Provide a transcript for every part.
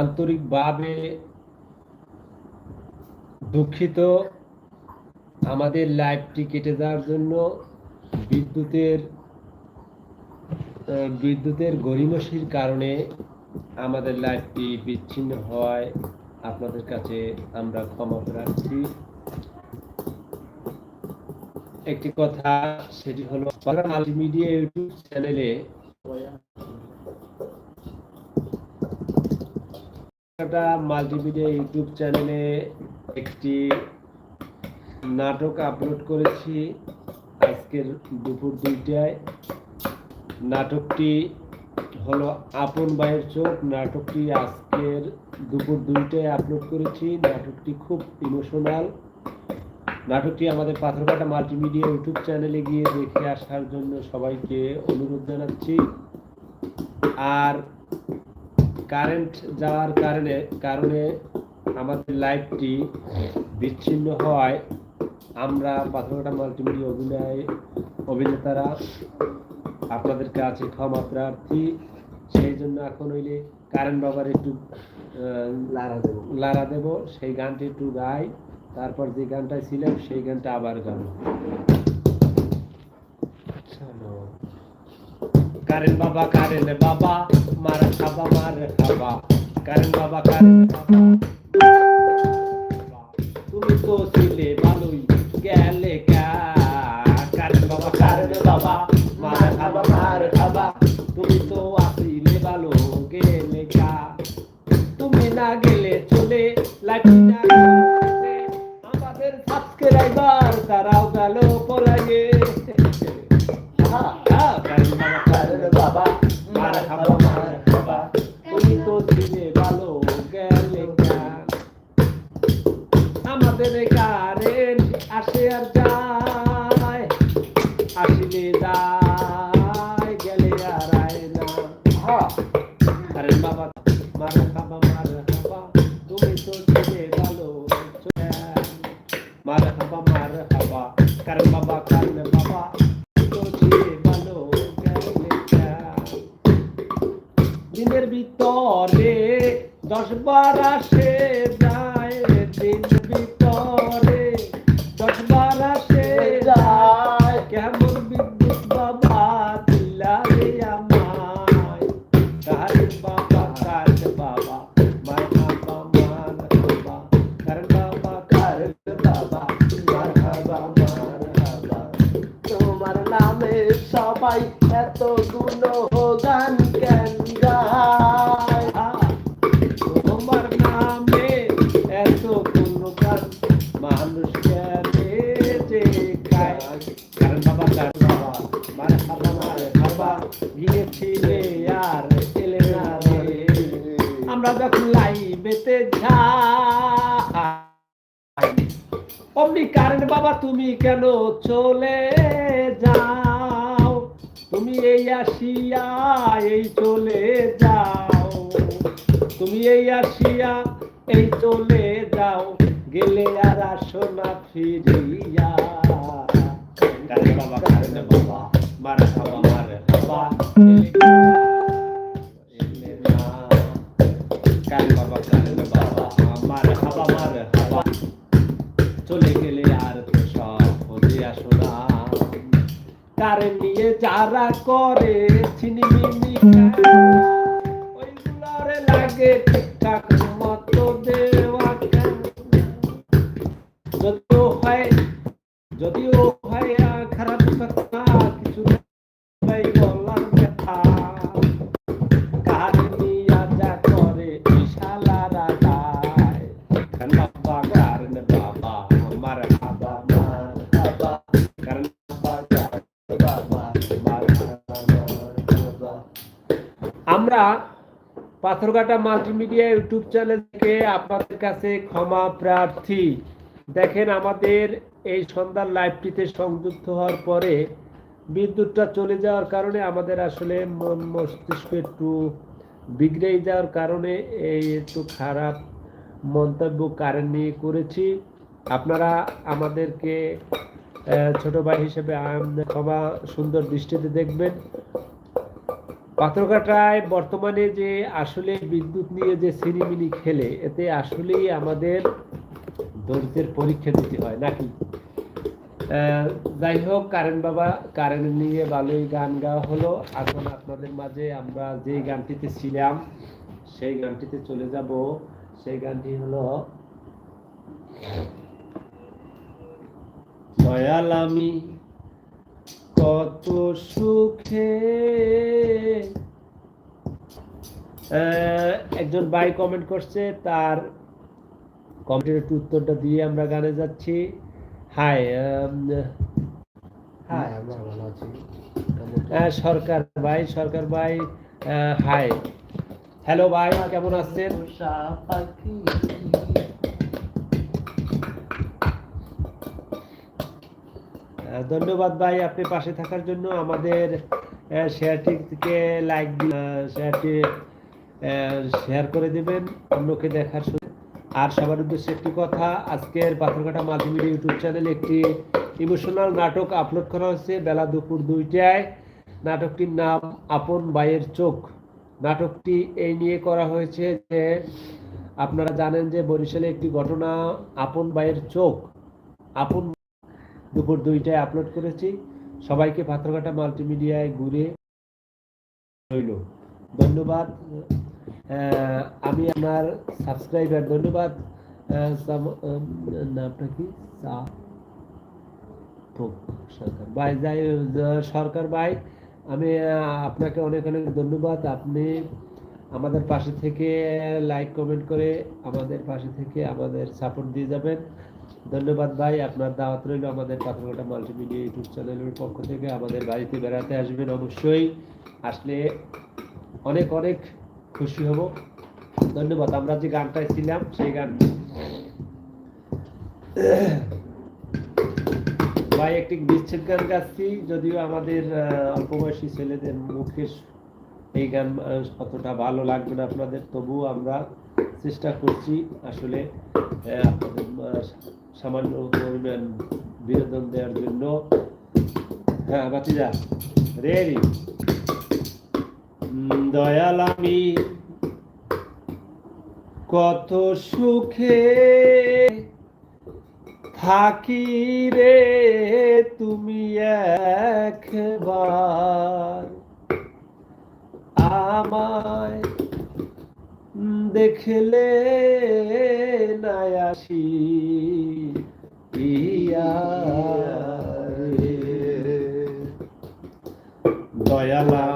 আন্তরিকভাবে দুঃখিত। আমাদের লাইভটি কেটে যাওয়ার জন্য বিদ্যুতের বিদ্যুতের গরিমসির কারণে আমাদের লাইভটি বিচ্ছিন্ন হওয়ায় আপনাদের কাছে আমরা ক্ষমা রাখছি একটি কথা, সেটি হলো মাল্টিমিডিয়া ইউটিউব চ্যানেলে একটা মাল্টিমিডিয়া ইউটিউব চ্যানেলে একটি নাটক আপলোড করেছি আজকের দুপুর দুইটায়। নাটকটি হলো আপন ভাইয়ের চোখ। নাটকটি আজকের দুপুর দুইটায় আপলোড করেছি। নাটকটি খুব ইমোশনাল। নাটকটি আমাদের পাথরঘাটা মাল্টিমিডিয়া ইউটিউব চ্যানেলে গিয়ে দেখে আসার জন্য সবাইকে অনুরোধ জানাচ্ছি। আর কারেন্ট যাওয়ার কারণে কারণে আমাদের লাইভটি বিচ্ছিন্ন হওয়ায় আমরা পাথরঘাটা মাল্টিমিডিয়া অভিনয় অভিনেতারা আপনাদের কাছে ক্ষমা প্রার্থী। সেই জন্য এখন হইলে কারেন্ট বাবার একটু লারা দেবো। লারা দেব সেই গানটি একটু গাই তারপর যে গানটা ছিলাম সেই গানটা আবার চলো। কারেন বাবা কারেন বাবা, মার খাবা মার খাবা। কারেন বাবা, কারেন তুমি তো ছিলে ভালোই গেলে কারেন বাবা কারেন বাবা, মার খাবা মার খাবা। তুমি তো আসিলে ভালো গেলে কা। তুমি না গেলে চলে লাঠি না আমাদের সাবস্ক্রাইবার তারাও গেল পলাগে অমনি কারেন্ট বাবা তুমি কেন চলে যাও? তুমি এই আসিয়া এই চলে যাও। তুমি এই আসিয়া এই চলে যাও। গেলে আর আসো না ফিরিয়া। কারেন্ট বাবা কারেন্ট বাবা মার খাবা মার না কারেন্ট বাবা কারেন্ট বাবা। মার, খাবা মার, খাবা। চলে গেলে আর তো সব হতে আসো না। কারে নিয়ে যারা করে, ছিনিমিনি ওইগুলারে লাগে পাথরঘাটা মাল্টিমিডিয়া ইউটিউব চ্যানেল থেকে আপনাদের কাছে ক্ষমা প্রার্থী। দেখেন আমাদের এই সন্ধ্যার লাইভটিতে সংযুক্ত হওয়ার পরে বিদ্যুৎটা চলে যাওয়ার কারণে আমাদের আসলে মন মস্তিষ্ক একটু বিগড়ে যাওয়ার কারণে এই একটু খারাপ মন্তব্য কারেন্ট নিয়ে করেছি। আপনারা আমাদেরকে ছোট ভাই হিসেবে ক্ষমা সুন্দর দৃষ্টিতে দেখবেন। পাথরঘাটায় বর্তমানে যে আসলে বিদ্যুৎ নিয়ে যে সিনিমিনি খেলে, এতে আসলেই আমাদের ধৈর্যের পরীক্ষা দিতে হয়, নাকি? যাই হোক কারেন্ট বাবা কারেন্ট নিয়ে ভালোই গান গাওয়া হলো। এখন আপনাদের মাঝে আমরা যে গানটিতে ছিলাম, সেই গানটিতে চলে যাব। সেই গানটি হলো, দয়াল আমি কত সুখে। একজন ভাই কমেন্ট করছে তার কমেন্টের একটু উত্তরটা দিয়ে আমরা গানে যাচ্ছি। হাই হ্যাঁ আমরা ভালো আছি। সরকার ভাই সরকার ভাই হাই হ্যালো ভাই কেমন আছেন? ধন্যবাদ ভাই, আপনি পাশে থাকার জন্য আমাদের শেয়ারটিকে লাইক শেয়ারটি শেয়ার করে দেবেন, অন্যকে দেখার আর সবার উদ্দেশ্যে একটি কথা, আজকের পাথরঘাটা মাল্টিমিডিয়া ইউটিউব চ্যানেলে একটি ইমোশনাল নাটক আপলোড করা হয়েছে বেলা দুপুর দুইটায়। নাটকটির নাম আপন বাইয়ের চোখ। নাটকটি এই নিয়ে করা হয়েছে যে, আপনারা জানেন যে বরিশালে একটি ঘটনা, আপন বাইয়ের চোখ। আপন দুপুর দুইটায় আপলোড করেছি। সবাইকে পাথরঘাটা মাল্টিমিডিয়ায় ঘুরে রইল। ধন্যবাদ। আমি আমার সাবস্ক্রাইবার ধন্যবাদ। নামটা কি? সরকার। ভাই, যাই সরকার ভাই, আমি আপনাকে অনেক অনেক ধন্যবাদ। আপনি আমাদের পাশে থেকে লাইক কমেন্ট করে আমাদের পাশে থেকে আমাদের সাপোর্ট দিয়ে যাবেন। ধন্যবাদ ভাই, আপনার দাওয়াত রইল আমাদের পাথরঘাটা মাল্টিমিডিয়া ইউটিউব চ্যানেলের পক্ষ থেকে। আমাদের বাড়িতে বেড়াতে আসবেন অবশ্যই। আসলে অনেক অনেক খুশি হব। ধন্যবাদ, আমরা যে গানটায় ছিলাম, সেই গান। ভাই, একটি বিচ্ছেদ গান গাচ্ছি, যদিও আমাদের অল্প বয়সী ছেলেদের মুখে এই গান অতটা ভালো লাগবে না আপনাদের, তবুও আমরা চেষ্টা করছি। আসলে আপনাদের সামান্য পরিমাণ বিনোদন দেওয়ার জন্য। হ্যাঁ বাতিজা রেডি দয়াল আমি কত সুখে থাকি রে, তুমি একবার আমায় দেখলে নায়াসি ইয়া। দয়াল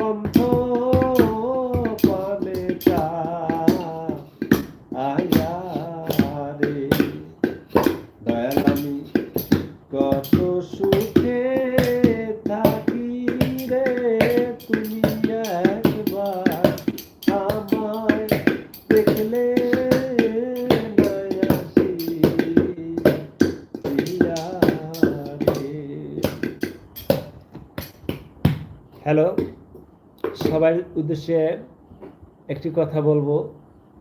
বন্ধ উদ্দেশ্যে একটি কথা বলব।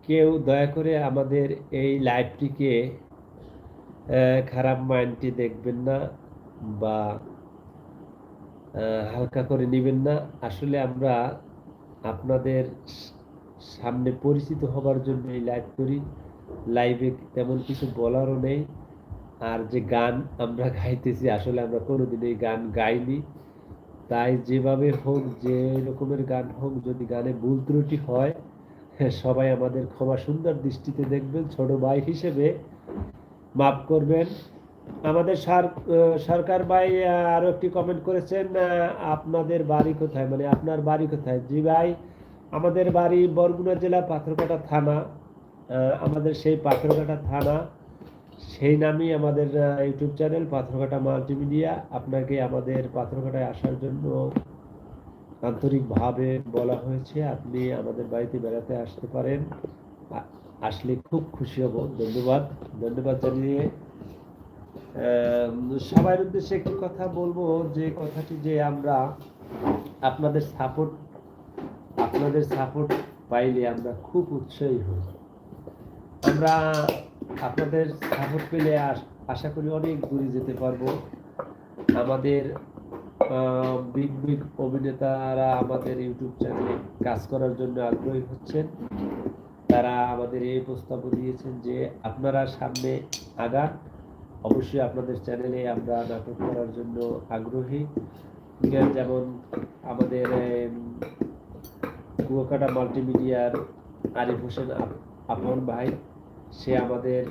কেউ দয়া করে আমাদের এই লাইভটিকে খারাপ মাইন্ডটি দেখবেন না বা হালকা করে নেবেন না। আসলে আমরা আপনাদের সামনে পরিচিত হবার জন্য এই লাইভ করি। লাইভে তেমন কিছু বলারও নেই। আর যে গান আমরা গাইতেছি, আসলে আমরা কোনোদিন এই গান গাইনি। তাই যেভাবে হোক যে রকমের গান হোক যদি গানে ভুল ত্রুটি হয় হ্যাঁ, সবাই আমাদের ক্ষমা সুন্দর দৃষ্টিতে দেখবেন ছোট ভাই হিসেবে মাফ করবেন। আমাদের সার- সরকার ভাই আরও একটি কমেন্ট করেছেন আপনাদের বাড়ি কোথায়? মানে আপনার বাড়ি কোথায়? জি ভাই আমাদের বাড়ি বরগুনা জেলা পাথরকাটা থানা আমাদের সেই পাথরকাটা থানা। সেই নামই আমাদের ইউটিউব চ্যানেল পাথরঘাটা মাল্টিমিডিয়া। আপনাকে আমাদের পাথরঘাটায় আসার জন্য আন্তরিকভাবে বলা হয়েছে, আপনি আমাদের বাড়িতে বেড়াতে আসতে পারেন। আসলে খুব খুশি হব। ধন্যবাদ। ধন্যবাদ জানিয়ে সবার উদ্দেশ্যে একটি কথা বলব, যে কথাটি যে আমরা আপনাদের সাপোর্ট আপনাদের সাপোর্ট পাইলে আমরা খুব উৎসাহী হই আমরা আপনাদের সাপোর্ট পেলে আশ- আশা করি অনেক দূরে যেতে পারব। আমাদের বিগ বিগ অভিনেতারা আমাদের ইউটিউব চ্যানেলে কাজ করার জন্য আগ্রহী হচ্ছেন। তারা আমাদের এই প্রস্তাব দিয়েছেন যে আপনারা সামনে আগান। অবশ্যই আপনাদের চ্যানেলে আমরা নাটক করার জন্য আগ্রহী। যেমন আমাদের কুয়াকাটা মাল্টিমিডিয়ার আরিফ হোসেন আপন ভাই। সে আমাদের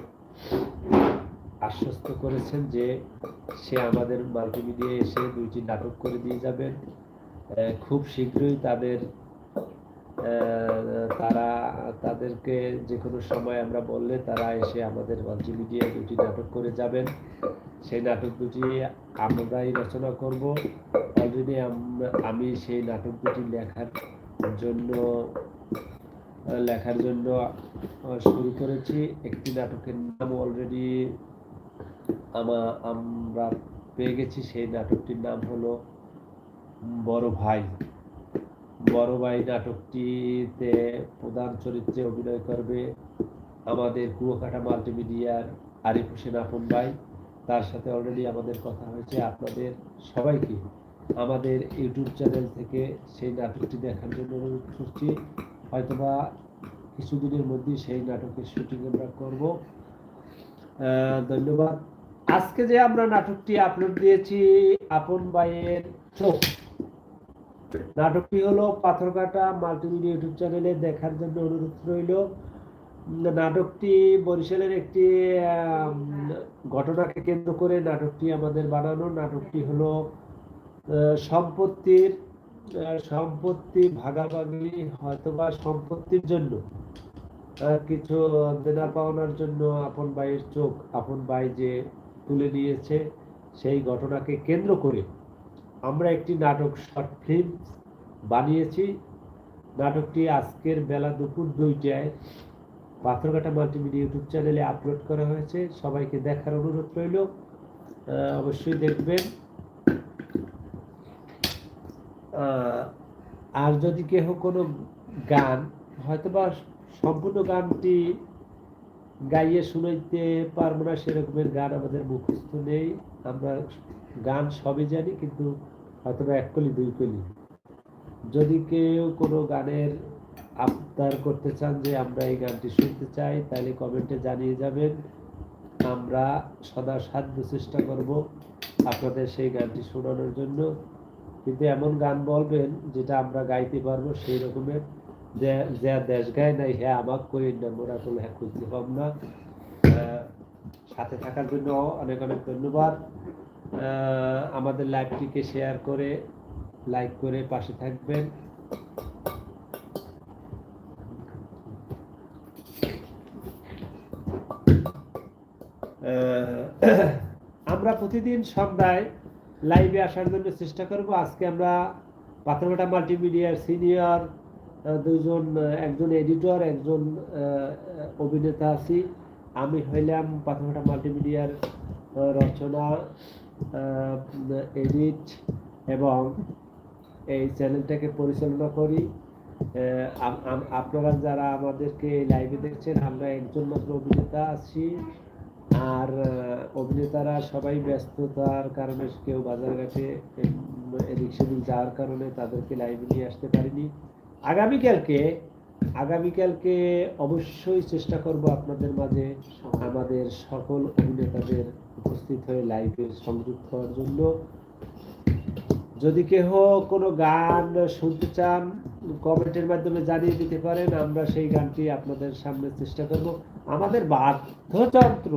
আশ্বস্ত করেছেন যে সে আমাদের মাল্টিমিডিয়ায় এসে দুইটি নাটক করে দিয়ে যাবেন। খুব শীঘ্রই তাদের তারা, তাদেরকে যে কোনো সময় আমরা বললে তারা এসে আমাদের মাল্টিমিডিয়ায় দুটি নাটক করে যাবেন। সেই নাটক দুটি আমরাই রচনা করব। অলরেডি আমি সেই নাটক দুটি লেখার জন্য লেখার জন্য শুরু করেছি একটি নাটকের নাম অলরেডি আমা, আমরা পেয়ে গেছি। সেই নাটকটির নাম হলো বড় ভাই। বড় ভাই নাটকটিতে প্রধান চরিত্রে অভিনয় করবে আমাদের কুয়াকাটা মাল্টিমিডিয়ার আরিফ হোসেন আপন ভাই। তার সাথে অলরেডি আমাদের কথা হয়েছে আপনাদের সবাইকে। আমাদের ইউটিউব চ্যানেল থেকে সেই নাটকটি দেখার জন্য অনুরোধ করছি। হয়তোবা কিছুদিনের মধ্যেই সেই নাটকের শুটিং আমরা করব। ধন্যবাদ। আজকে যে আমরা নাটকটি আপলোড দিয়েছি, আপন ভাইয়ের চোখ। নাটকটি হলো পাথরঘাটা মাল্টিমিডিয়া ইউটিউব চ্যানেলে দেখার জন্য অনুরোধ রইল। নাটকটি বরিশালের একটি ঘটনাকে কেন্দ্র করে নাটকটি আমাদের বানানো। নাটকটি হলো সম্পত্তির সম্পত্তি ভাগাভাগি হয়তোবা সম্পত্তির জন্য কিছু দেনা পাওনার জন্য আপন ভাইয়ের চোখ, আপন ভাই যে তুলে নিয়েছে সেই ঘটনাকে কেন্দ্র করে আমরা একটি নাটক, শর্ট ফিল্ম বানিয়েছি। নাটকটি আজকের বেলা দুপুর দুইটায় পাথরঘাটা মাল্টিমিডিয়া ইউটিউব চ্যানেলে আপলোড করা হয়েছে। সবাইকে দেখার অনুরোধ রইল। অবশ্যই দেখবেন। আর যদি কেহ কোনো গান, হয়তোবা সম্পূর্ণ গানটি গাইয়ে শুনাইতে পারব না, সেরকমের গান আমাদের মুখস্থ নেই। আমরা গান সবই জানি, কিন্তু হয়তোবা এক কলি, দুই কলি। যদি কেউ কোনো গানের আবদার করতে চান যে আমরা এই গানটি শুনতে চাই, তাহলে কমেন্টে জানিয়ে যাবেন। আমরা সদা সাধ্য চেষ্টা করব আপনাদের সেই গানটি শোনানোর জন্য। কিন্তু এমন গান বলবেন যেটা আমরা গাইতে পারব সেই রকমের। যে দেশ গায় নাই হ্যাঁ আমার কই না, মোরা তো হ্যাঁ খুঁজতে পাব না। সাথে থাকার জন্য অনেক অনেক ধন্যবাদ। আমাদের লাইভটিকে শেয়ার করে, লাইক করে পাশে থাকবেন। আমরা প্রতিদিন সন্ধ্যায় লাইভে আসার জন্য চেষ্টা করব। আজকে আমরা পাথরঘাটা মাল্টিমিডিয়ার সিনিয়র দুজন একজন এডিটর একজন অভিনেতা আছি। আমি হইলাম পাথরঘাটা মাল্টিমিডিয়ার রচনা এডিট এবং এই চ্যানেলটাকে পরিচালনা করি। আপনারা যারা আমাদেরকে লাইভে দেখছেন, আমরা একজন মাত্র অভিনেতা আছি। আর অভিনেতারা সবাই ব্যস্ততার কারণে কেউ বাজারঘাটে এদিক সেদিক যাওয়ার কারণে তাদেরকে লাইভে নিয়ে আসতে পারিনি। আগামীকালকে আগামীকালকে অবশ্যই চেষ্টা করব আপনাদের মাঝে আমাদের সকল অভিনেতাদের উপস্থিত হয়ে লাইভে সংযুক্ত হওয়ার জন্য। যদি কেহ কোনো গান শুনতে চান, কমেন্টের মাধ্যমে জানিয়ে দিতে পারেন, আমরা সেই গানটি আপনাদের সামনে চেষ্টা করব। আমাদের বাদ্যযন্ত্র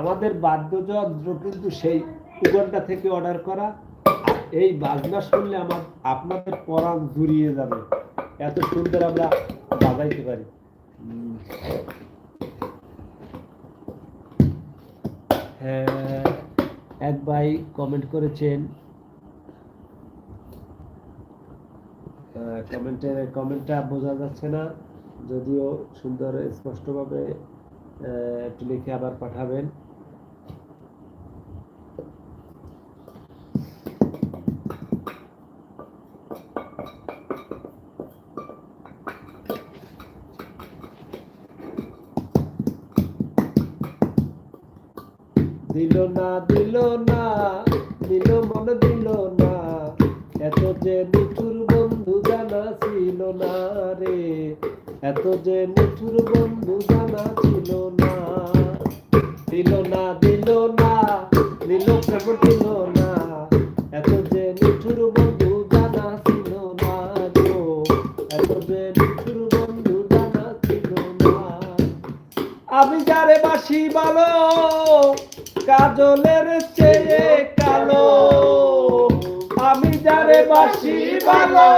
আমাদের বাদ্যযন্ত্র কিন্তু সেই উগন্ডা থেকে অর্ডার করা। এই বাজনা শুনলে আমার আপনাদের পরাণ জুড়িয়ে যাবে। এত সুন্দর আমরা বাজাইতে পারি। হ্যাঁ এক ভাই কমেন্ট করেছেন। কমেন্টের কমেন্টটা বোঝা যাচ্ছে না। যদিও সুন্দর স্পষ্টভাবে একটু লিখে আবার পাঠাবেন। এত যে নিঠুর বন্ধু জানা ছিল না গো, এত যে নিঠুর বন্ধু জানা ছিল না। আমি যারে বাসি ভালো কাজলের চেয়ে কালো। আমি যারে বাসি ভালো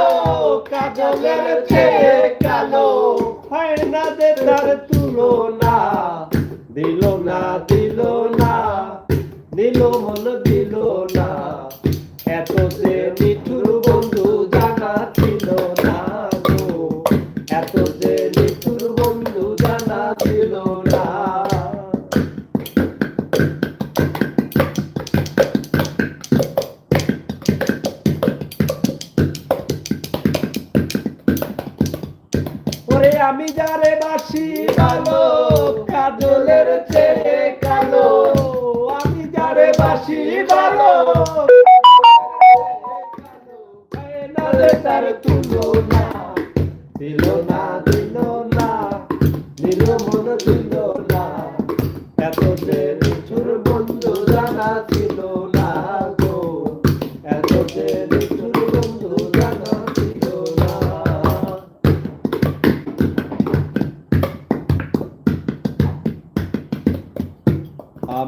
কাজলের চেয়ে কালো। হয় না যে তার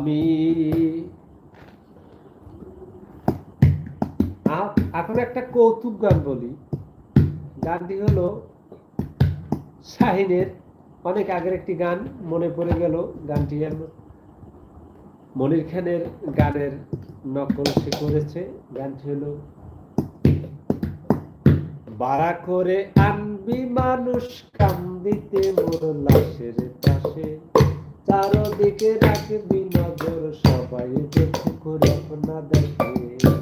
আমি। এখন একটা কৌতুক গান বলি। গানটি হলো শাহিনের অনেক আগের একটি গান, মনে পড়ে গেল গানটি মনির খানের গানের নকল সে করেছে, গানটি হলো, বাড়া করে আনবি মানুষ কান্দিতে মোর লাশের পাশে। চারদিকে রাখবি নজর সবাই দেখুক রপনা দেখে।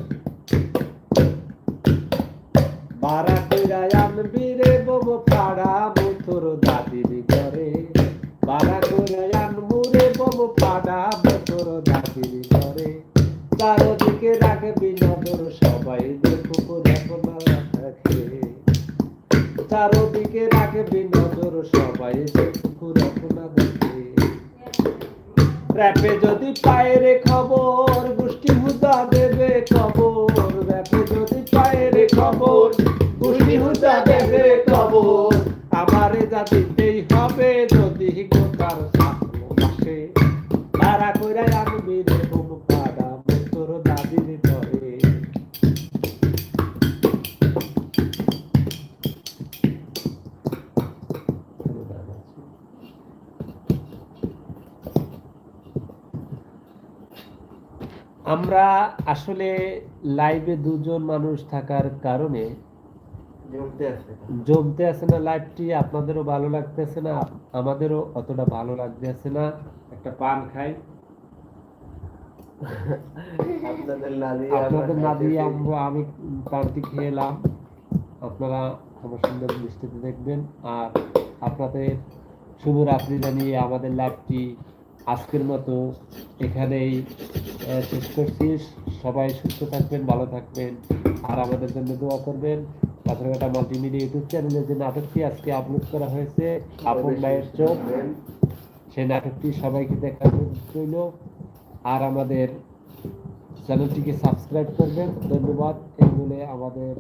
আমরা আসলে লাইভে দুজন মানুষ থাকার কারণে জমতে আছে না। লাইভটি আপনাদেরও ভালো লাগতেছে না আমাদেরও অতটা ভালো লাগতেছে না। একটা পান খাই। আপনাদের না দিয়ে আমি পানটি আপনারা আমার সুন্দর দৃষ্টিতে দেখবেন। আর আপনাদের শুভরাত্রি জানিয়ে আমাদের লাইভটি আজকের মতো এখানেই শেষ করছি। সবাই সুস্থ থাকবেন, ভালো থাকবেন, আর আমাদের জন্য দোয়া করবেন। পাথরঘাটা মাল্টিমিডিয়া ইউটিউব চ্যানেলে যে নাটকটি আজকে আপলোড করা হয়েছে, আপন ভাইয়ের চোখ, সেই নাটকটি সবাইকে দেখার রইল আর আমাদের চ্যানেলটিকে সাবস্ক্রাইব করবেন। ধন্যবাদ। এই বলে আমাদের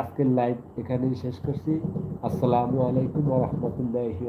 আজকের লাইভ এখানেই শেষ করছি। আসসালামু আলাইকুম রাহমাতুল্লাহি